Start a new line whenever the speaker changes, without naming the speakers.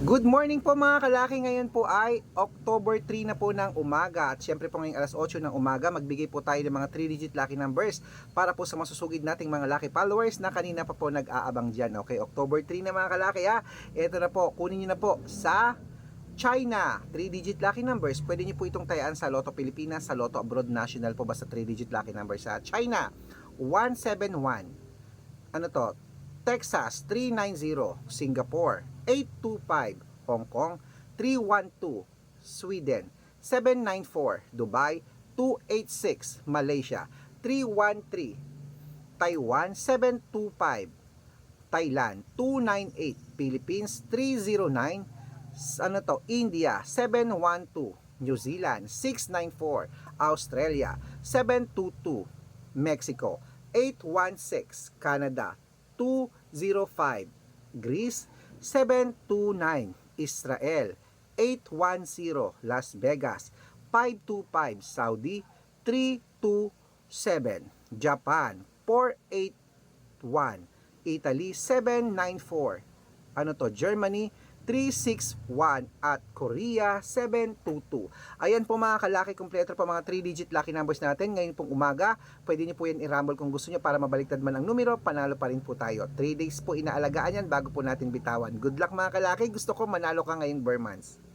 Good morning po mga kalaki. Ngayon po ay October 3 na po ng umaga. At syempre po ngayong alas 8 ng umaga, magbigay po tayo ng mga 3-digit lucky numbers para po sa masusugid nating mga lucky followers na kanina pa po nag-aabang dyan. Okay, October 3 na mga kalaki ha. Ito na po, kunin nyo na po sa China, 3-digit lucky numbers. Pwede nyo po itong tayaan sa Lotto Pilipinas, sa Lotto Abroad National po basta 3-digit lucky numbers sa China. 171. Ano to? Texas 390, Singapore 825, Hong Kong 312, Sweden 794, Dubai 286, Malaysia 313, Taiwan 725, Thailand 298, Philippines 309, s- ano to, India 712, New Zealand 694, Australia 722, Mexico 816, Canada 205, Greece 729, Israel 810, Las Vegas 525, Saudi 327, Japan 481, Italy 794, ano to, Germany 361 at Korea 722. Ayan po mga kalaki, kompleto po mga 3-digit lucky numbers natin. Ngayon pong umaga, pwede niyo po yan i-rumble kung gusto niyo para mabaliktad man ang numero, panalo pa rin po tayo. 3 days po inaalagaan yan bago po natin bitawan. Good luck mga kalaki, gusto ko manalo ka ngayong Burmans.